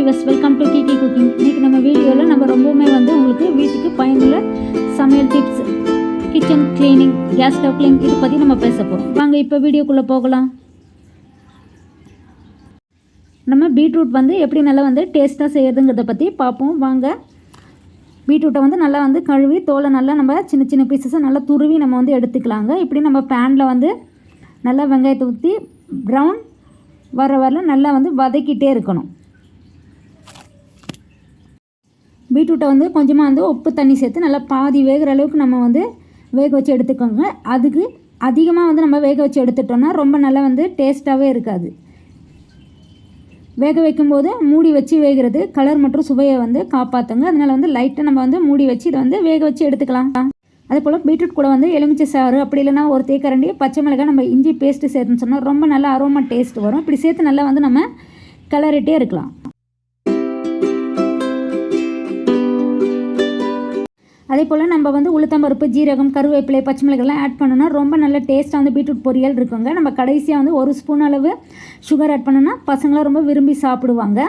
Viewers welcome to Kiki cooking இன்றைக்கி நம்ம வீடியோவில் நம்ம ரொம்பவுமே வந்து உங்களுக்கு வீட்டுக்கு பயனுள்ள சமையல் tips kitchen cleaning gas stove clean இது பற்றி நம்ம பேச போகிறோம் வாங்க இப்போ வீடியோக்குள்ளே போகலாம். நம்ம பீட்ரூட் வந்து எப்படி நல்லா வந்து டேஸ்ட்டாக செய்யறதுங்கிறத பற்றி பார்ப்போம். வாங்க பீட்ரூட்டை வந்து நல்லா வந்து கழுவி தோலை நல்லா நம்ம சின்ன சின்ன பீசஸை நல்லா துருவி நம்ம வந்து எடுத்துக்கலாங்க. இப்படி நம்ம பேனில் வந்து நல்லா வெங்காயத்தை ஊற்றி ப்ரௌன் வர வரல நல்லா வந்து வதக்கிட்டே இருக்கணும். பீட்ரூட்டை வந்து கொஞ்சமாக வந்து உப்பு தண்ணி சேர்த்து நல்லா பாதி வேகிற அளவுக்கு நம்ம வந்து வேக வச்சு எடுத்துக்கோங்க. அதுக்கு அதிகமாக வந்து நம்ம வேக வச்சு எடுத்துட்டோம்னா ரொம்ப நல்லா வந்து டேஸ்ட்டாகவே இருக்காது. வேக வைக்கும்போது மூடி வச்சு வேகிறது கலர் மற்றும் சுவையை வந்து காப்பாற்றுங்க அதனால் வந்து லைட்டாக நம்ம வந்து மூடி வச்சு இதை வந்து வேக வச்சு எடுத்துக்கலாம். அதே போல் பீட்ரூட் கூட வந்து எலுமிச்சை சாறு அப்படி இல்லைன்னா ஒரு தேக்கரண்டி பச்சை மிளகாய் நம்ம இஞ்சி பேஸ்ட்டு சேர்த்துன்னு சொன்னால் ரொம்ப நல்லா அரோமா டேஸ்ட் வரும். இப்படி சேர்த்து நல்லா வந்து நம்ம கிளறிட்டே இருக்கலாம். அதே போல் நம்ம வந்து உளுத்தம்பருப்பு ஜீரகம் கருவேப்பிலை பச்சை மிளகாய்லாம் ஆட் பண்ணோன்னா ரொம்ப நல்ல டேஸ்ட்டாக வந்து பீட்ரூட் பொரியல் இருக்குங்க. நம்ம கடைசியாக வந்து ஒரு ஸ்பூன் அளவு சுகர் ஆட் பண்ணோன்னா பசங்களாம் ரொம்ப விரும்பி சாப்பிடுவாங்க.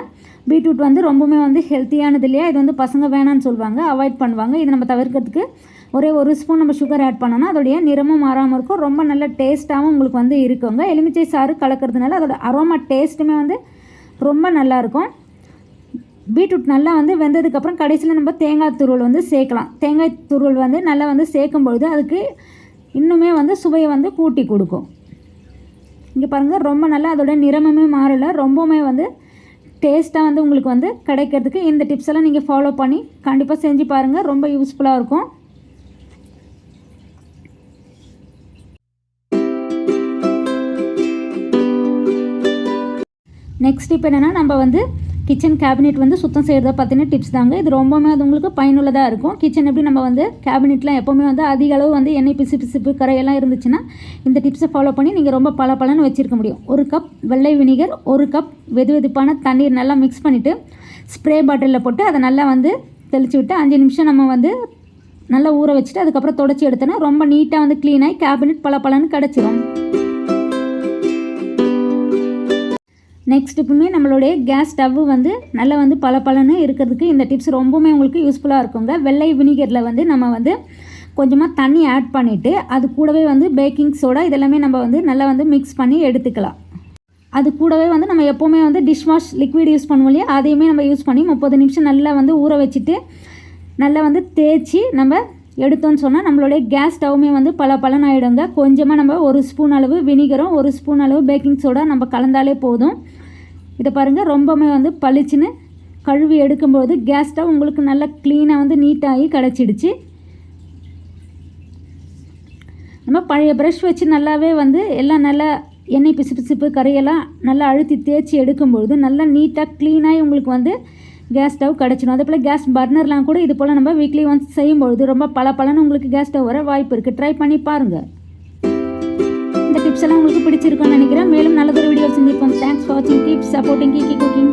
பீட்ரூட் வந்து ரொம்பவுமே வந்து ஹெல்த்தியானது இல்லையா? இது வந்து பசங்க வேணான்னு சொல்லுவாங்க அவாய்ட் பண்ணுவாங்க. இது நம்ம தவிர்க்கிறதுக்கு ஒரே ஒரு ஸ்பூன் நம்ம சுகர் ஆட் பண்ணோன்னா அதோடைய நிறமும் மாறாமல் இருக்கும். ரொம்ப நல்ல டேஸ்ட்டாகவும் உங்களுக்கு வந்து இருக்குங்க. எலுமிச்சை சாறு கலக்கிறதுனால அதோட அரோமா டேஸ்ட்டுமே வந்து ரொம்ப நல்லாயிருக்கும் பீட்ரூட் நல்லா வந்து வெந்ததுக்கப்புறம் கடைசியில் நம்ம தேங்காய் துருவல் வந்து சேர்க்கலாம். தேங்காய் துருவல் வந்து நல்லா வந்து சேர்க்கும் பொழுது அதுக்கு இன்னுமே வந்து சுவையை வந்து கூட்டி கொடுக்கும். இங்கே பாருங்கள் ரொம்ப நல்லா அதோட நிறமுமே மாறலை. ரொம்பவுமே வந்து டேஸ்ட்டாக வந்து உங்களுக்கு வந்து கிடைக்கிறதுக்கு இந்த டிப்ஸ் எல்லாம் நீங்கள் ஃபாலோ பண்ணி கண்டிப்பாக செஞ்சு பாருங்கள் ரொம்ப யூஸ்ஃபுல்லாக இருக்கும். நெக்ஸ்ட் இப்போ என்னென்னா நம்ம வந்து கிச்சன் கேபினெட் வந்து சுத்தம் செய்கிறத பற்றின டிப்ஸ் தாங்க. இது ரொம்பவுமே அது உங்களுக்கு பயனுள்ளதாக இருக்கும். கிச்சன் எப்படி நம்ம வந்து கேபினெட்லாம் எப்போவுமே வந்து அதிக அளவு வந்து எண்ணெய் பிசு பிசுப்பு கரையெல்லாம் இருந்துச்சுன்னா இந்த டிப்ஸை ஃபாலோ பண்ணி நீங்கள் ரொம்ப பல பலன்னு வச்சுருக்க முடியும். ஒரு கப் வெள்ளை வினிகர் ஒரு கப் வெது வெதுப்பான தண்ணீர் நல்லா மிக்ஸ் பண்ணிவிட்டு ஸ்ப்ரே பாட்டிலில் போட்டு அதை நல்லா வந்து தெளித்து விட்டு அஞ்சு நிமிஷம் நம்ம வந்து நல்லா ஊற வச்சுட்டு அதுக்கப்புறம் தொடச்சி எடுத்தோன்னா ரொம்ப நீட்டாக வந்து க்ளீனாகி கேபினெட் பல பலன்னு கிடச்சிரும். நெக்ஸ்ட்டுக்குமே நம்மளுடைய கேஸ் ஸ்டவ்வு வந்து நல்லா வந்து பல பலன்னு இருக்கிறதுக்கு இந்த டிப்ஸ் ரொம்பவுமே உங்களுக்கு யூஸ்ஃபுல்லாக இருக்குங்க. வெள்ளை வினிகரில் வந்து நம்ம வந்து கொஞ்சமாக தண்ணி ஆட் பண்ணிவிட்டு அது கூடவே வந்து பேக்கிங் சோடா இதெல்லாமே நம்ம வந்து நல்லா வந்து மிக்ஸ் பண்ணி எடுத்துக்கலாம். அது கூடவே வந்து நம்ம எப்போவுமே வந்து டிஷ் வாஷ் லிக்விட் யூஸ் பண்ணுவோம் இல்லையா? அதையுமே நம்ம யூஸ் பண்ணி முப்பது நிமிஷம் நல்லா வந்து ஊற வச்சுட்டு நல்லா வந்து தேய்ச்சி நம்ம எடுத்தோன்னு சொன்னால் நம்மளுடைய கேஸ் ஸ்டவ்வுமே வந்து பல பலன் ஆகிடுங்க கொஞ்சமாக நம்ம ஒரு ஸ்பூன் அளவு வினிகரும் ஒரு ஸ்பூன் அளவு பேக்கிங் சோடா நம்ம கலந்தாலே போதும். இதை பாருங்கள் ரொம்பவுமே வந்து பளிச்சுன்னு கழுவி எடுக்கும்போது கேஸ் ஸ்டவ் உங்களுக்கு நல்லா க்ளீனாக வந்து நீட்டாகி கிடச்சிடுச்சு. நம்ம பழைய ப்ரஷ் வச்சு நல்லாவே வந்து எல்லாம் நல்லா எண்ணெய் பிசு பிசுப்பு கரையெல்லாம் நல்லா அழுத்தி தேய்ச்சி எடுக்கும்பொழுது நல்லா நீட்டாக க்ளீனாகி உங்களுக்கு வந்து கேஸ் ஸ்டவ் கிடச்சிடும். அதே போல் கேஸ் பர்னர்லாம் கூட இது போல் நம்ம வீக்லி ஒன்ஸ் செய்யும்பொழுது ரொம்ப பல பலன்னு உங்களுக்கு கேஸ் ஸ்டவ் வர வாய்ப்பு இருக்குது ட்ரை பண்ணி பாருங்கள் டிப்ஸ் எல்லாம் உங்களுக்கு பிடிச்சிருக்கும்னு நினைக்கிறேன். மேலும் நல்லதொரு வீடியோ சந்திப்போம். தேங்க்ஸ் ஃபார் வாட்சிங் டிப்ஸ் சப்போர்ட்டிங் கீ குக்கிங்